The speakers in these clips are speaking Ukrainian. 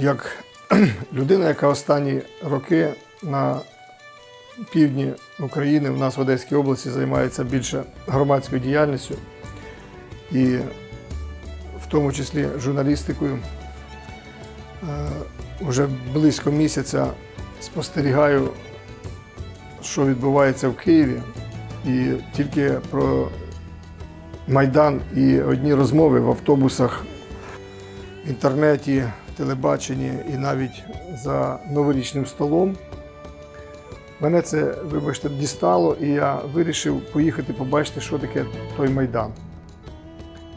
як людина, яка останні роки на півдні України, в нас в Одеській області, займається більше громадською діяльністю і в тому числі журналістикою. Е, Уже близько місяця спостерігаю, що відбувається в Києві, і тільки про Майдан і одні розмови в автобусах, в інтернеті, телебаченні і навіть за новорічним столом. Мене це, вибачте, дістало, і я вирішив поїхати побачити, що таке той Майдан.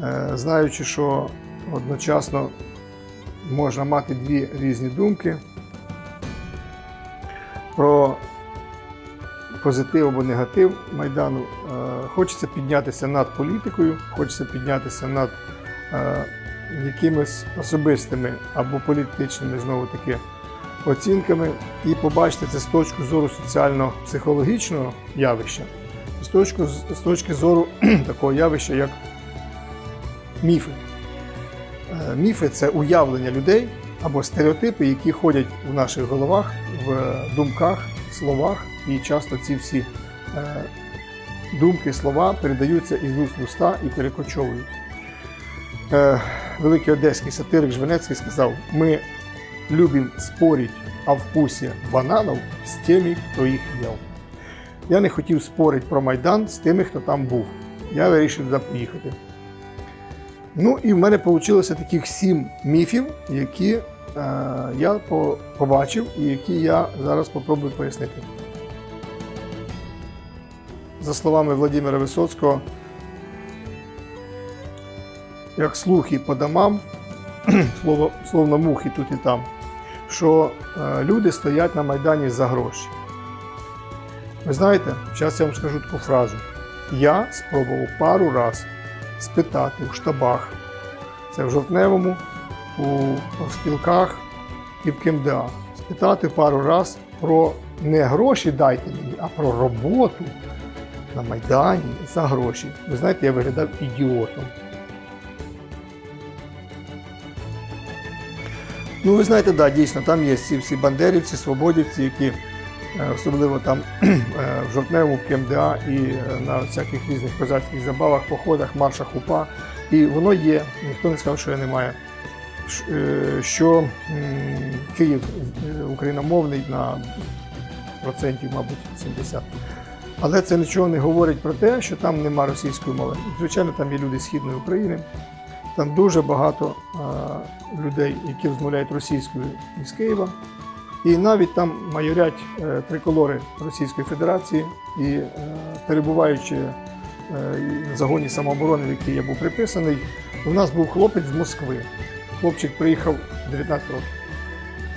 Е, Знаючи, що одночасно можна мати дві різні думки про позитив або негатив Майдану. Е, Хочеться піднятися над політикою, хочеться піднятися над е, якимись особистими або політичними знову таки оцінками і побачити це з точки зору соціально-психологічного явища, з точки, з точки зору такого явища, як міфи. Е, Міфи це уявлення людей або стереотипи, які ходять в наших головах, в думках, словах, і часто ці всі е, думки, слова передаються із уст в уста і перекочовують. Великий одеський сатирик Жванецький сказав: ми любим спорить о вкусі бананів з тими, хто їх їв. Я не хотів спорити про Майдан з тими, хто там був. Я вирішив туди поїхати. Ну і в мене вийшло таких сім міфів, які е, я побачив і які я зараз спробую пояснити. За словами Владимира Висоцького, як слухи по домам, слово, словно мухи тут і там, що е, люди стоять на Майдані за гроші. Ви знаєте, зараз я вам скажу таку фразу. Я спробував пару раз спитати в штабах, це в Жовтневому, у спілках і в КМДА. Спитати пару раз про не гроші дайте мені, а про роботу на Майдані за гроші. Ви знаєте, я виглядав ідіотом. Ну, ви знаєте, да, дійсно, там є ці всі бандерівці, свободівці, які е, особливо там е, в Жовтневому, в КМДА і е, на всяких різних козацьких забавах, походах, маршах УПА. І воно є, ніхто не сказав, що його немає. Що Київ україномовний на процентів, мабуть, 70. Але це нічого не говорить про те, що там нема російської мови. Звичайно, там є люди Східної України. Там дуже багато людей, які розмовляють російською із Києва. І навіть там майорять е, триколори Російської Федерації і е, перебуваючи е, в загоні самооборони, в який я був приписаний, у нас був хлопець з Москви. Хлопчик приїхав 19 років.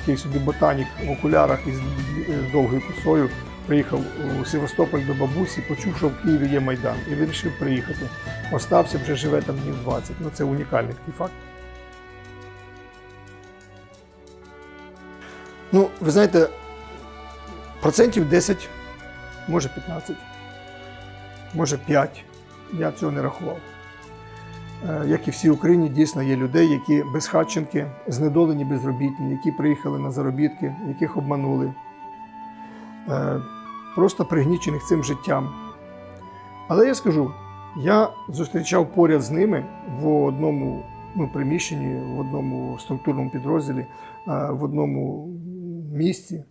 Такий собі ботанік в окулярах із довгою косою. Приїхав у Севастополь до бабусі, почув, що в Києві є Майдан, і вирішив приїхати. Остався, вже живе там днів 20. Ну це унікальний такий факт. Ну, ви знаєте, процентів 10, може 15, може 5. Я цього не рахував. Е, Як і всій Україні, дійсно є людей, які безхатченки, знедолені безробітні, які приїхали на заробітки, яких обманули, Е, просто пригнічених цим життям. Але я скажу, я зустрічав поряд з ними в одному ну, приміщенні, в одному структурному підрозділі, е, в одному місці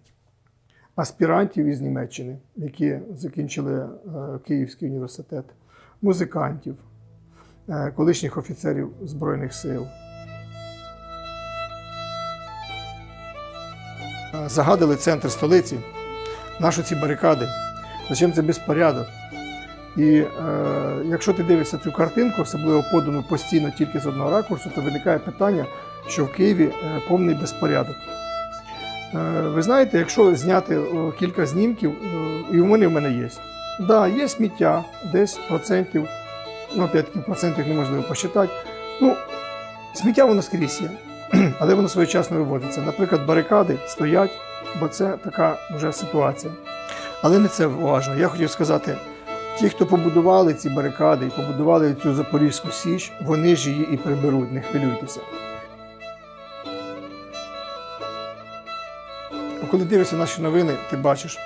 аспірантів із Німеччини, які закінчили е, Київський університет, музикантів, е, колишніх офіцерів Збройних сил. Загадили центр столиці, нашу ці барикади. Зачем це безпорядок? І е, якщо ти дивишся цю картинку, особливо подану постійно тільки з одного ракурсу, то виникає питання, що в Києві е, повний безпорядок. Е, ви знаєте, якщо зняти о, кілька знімків, е, і вони в мене є. Так, да, є сміття, десь процентів, ну, опять-таки, в процентах неможливо посчитати. Ну, сміття воно скрізь є, але воно своєчасно виводиться. Наприклад, барикади стоять, бо це така вже ситуація. Але не це важливо. Я хотів сказати, ті, хто побудували ці барикади і побудували цю Запорізьку Січ, вони ж її і приберуть, не хвилюйтеся. коли дивишся наші новини, ти бачиш,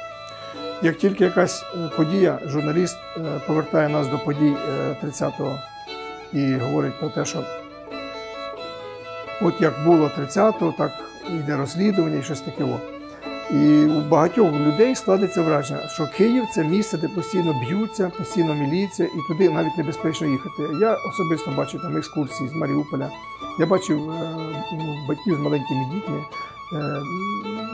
як тільки якась е, подія, журналіст е, повертає нас до подій е, 30-го і говорить про те, що от як було 30-го, так йде розслідування і щось таке. І у багатьох людей складеться враження, що Київ це місце, де постійно б'ються, постійно міліція, і туди навіть небезпечно їхати. Я особисто бачив там екскурсії з Маріуполя. Я бачив е, ну, батьків з маленькими дітьми. Е,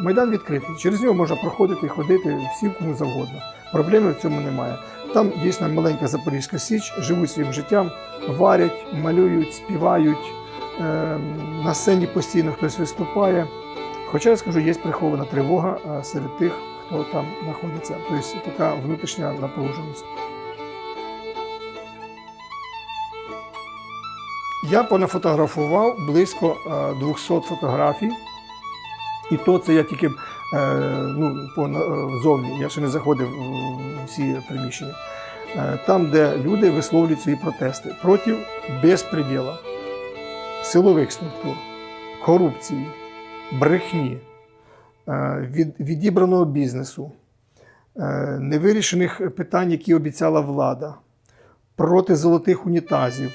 Майдан відкритий. Через нього можна проходити, ходити всім кому завгодно. Проблеми в цьому немає. Там дійсно маленька Запорізька Січ, живуть своїм життям, варять, малюють, співають. Е, На сцені постійно хтось виступає. Хоча я скажу, є прихована тривога е, серед тих, хто там знаходиться. Тобто така внутрішня напруженість. Я понафотографував близько е, 200 фотографій. І то це я тільки е, ну, зовні, я ще не заходив в всі приміщення. Е, Там, де люди висловлюють свої протести проти безпреділа, силових структур, корупції, брехні, е, від, відібраного бізнесу, е, невирішених питань, які обіцяла влада, проти золотих унітазів,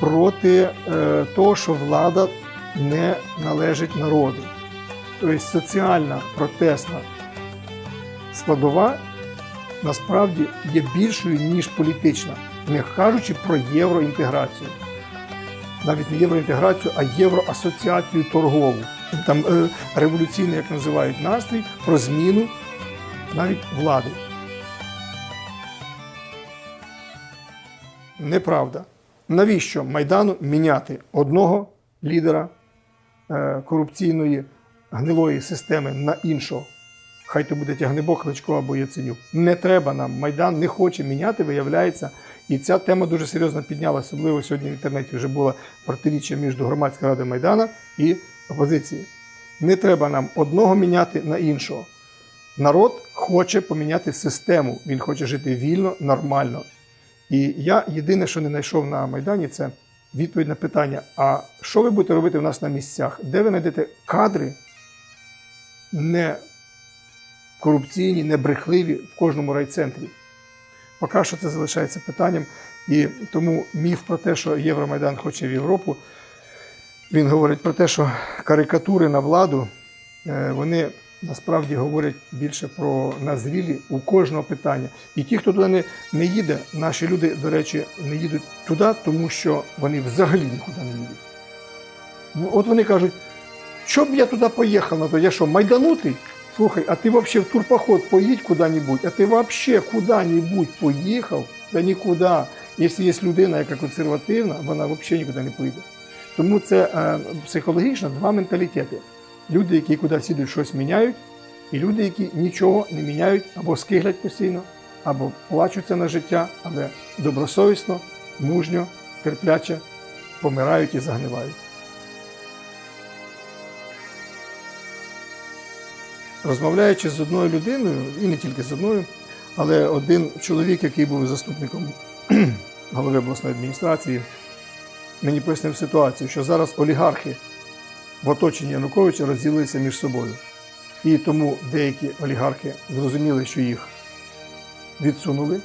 проти е, того, що влада не належить народу. Тобто соціальна протестна складова насправді є більшою, ніж політична, не кажучи про євроінтеграцію. Навіть не євроінтеграцію, а євроасоціацію торгову. Там е, революційний, як називають настрій, про зміну навіть влади. Неправда. Навіщо Майдану міняти одного лідера е, корупційної гнилої системи на іншого? Хай то буде Тягнебок, Кличко або Яценюк. Не треба нам. Майдан не хоче міняти, виявляється. І ця тема дуже серйозно піднялася, особливо сьогодні в інтернеті вже було протиріччя між громадською радою Майдана і опозицією. Не треба нам одного міняти на іншого. Народ хоче поміняти систему, він хоче жити вільно, нормально. І я єдине, що не знайшов на Майдані, це відповідь на питання: а що ви будете робити в нас на місцях? Де ви знайдете кадри не корупційні, не брехливі в кожному райцентрі? Поки що це залишається питанням. І тому міф про те, що Євромайдан хоче в Європу, він говорить про те, що карикатури на владу, е, вони насправді говорять більше про назрілі у кожного питання. І ті, хто туди не, не їде, наші люди, до речі, не їдуть туди, тому що вони взагалі нікуди не їдуть. Ну, От вони кажуть, що б я туди поїхав на то, я що, майданутий? Слухай, а ти взагалі в турпоход поїдь куди-небудь, а ти взагалі куди-небудь поїхав? Та нікуди. Якщо є людина, яка консервативна, вона взагалі нікуди не поїде. Тому це е, психологічно два менталітети. Люди, які кудись їдуть, щось міняють, і люди, які нічого не міняють або скиглять постійно, або плачуться на життя, але добросовісно, мужньо, терпляче помирають і загнивають. Розмовляючи з одною людиною, і не тільки з одною, але один чоловік, який був заступником голови обласної адміністрації, мені пояснив ситуацію, що зараз олігархи в оточенні Януковича розділилися між собою. І тому деякі олігархи зрозуміли, що їх відсунули,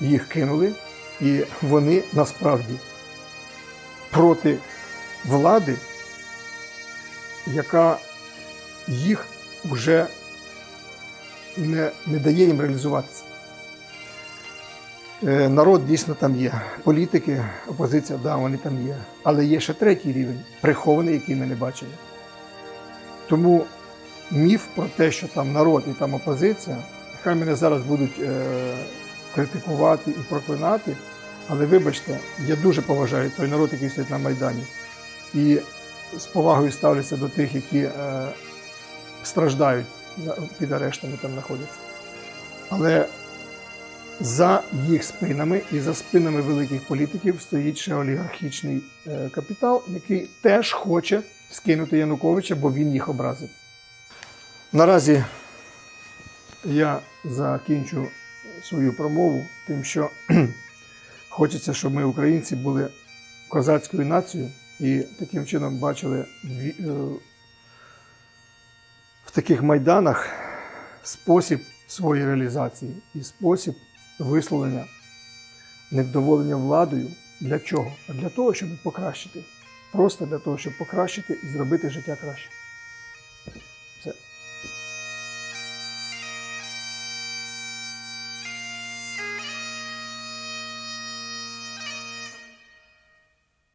їх кинули, і вони насправді проти влади, яка їх вже не, не дає їм реалізуватися. Е, Народ дійсно там є. Політики, опозиція, да, вони там є. Але є ще третій рівень, прихований, який ми не бачили. Тому міф про те, що там народ і там опозиція, хай мене зараз будуть е, критикувати і проклинати, але вибачте, я дуже поважаю той народ, який стоїть на Майдані. І з повагою ставлюся до тих, які е, страждають під арештами там знаходяться. Але за їх спинами і за спинами великих політиків стоїть ще олігархічний е, капітал, який теж хоче скинути Януковича, бо він їх образив. Наразі я закінчу свою промову тим, що хочеться, щоб ми, українці, були козацькою нацією і таким чином бачили е, в таких майданах спосіб своєї реалізації і спосіб висловлення невдоволення владою. Для чого? Для того, щоб покращити. Просто для того, щоб покращити і зробити життя краще.